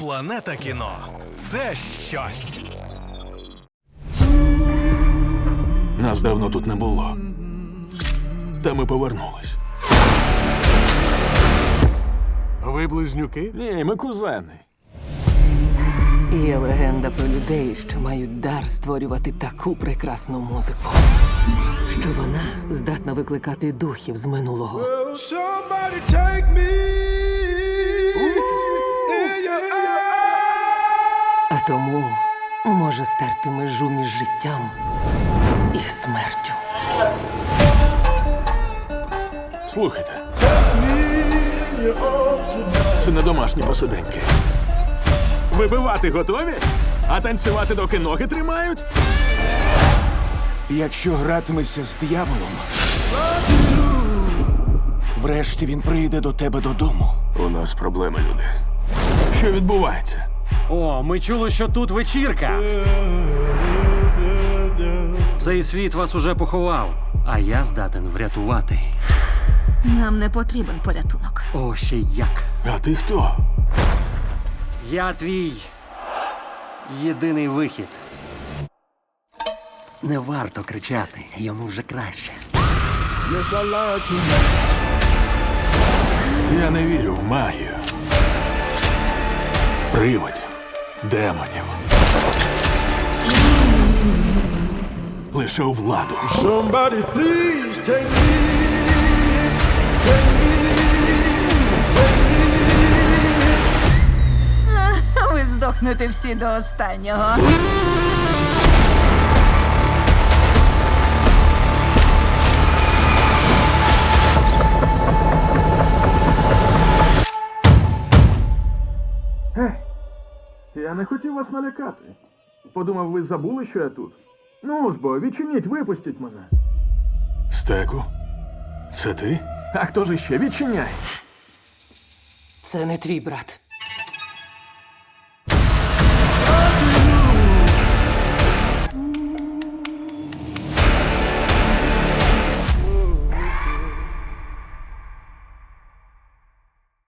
Планета кіно це щось. Нас давно тут не було. Та ми повернулись. Ви близнюки? Ні, ми кузени. Є легенда про людей, що мають дар створювати таку прекрасну музику, що вона здатна викликати духів з минулого. Somebody take me тому може стерти межу між життям і смертю. Слухайте. Це не домашні посиденьки. Вибивати готові? А танцювати доки ноги тримають? Якщо гратимешся з дияволом, врешті він прийде до тебе додому. У нас проблеми, люди. Що відбувається? О, ми чули, що тут вечірка. Цей світ вас уже поховав, а я здатен врятувати. Нам не потрібен порятунок. О, ще як. А ти хто? Я твій єдиний вихід. Не варто кричати, йому вже краще. Я не вірю в магію. Приводів, демонів. Лише у владу. Somebody please take me. Ви здохнете всі до останнього. Я не хотів вас налякати. Подумав, ви забули, що я тут. Ну ж бо, відчиніть, випустіть мене. Стеку? Це ти? А хто ж іще відчиняй? Це не твій брат.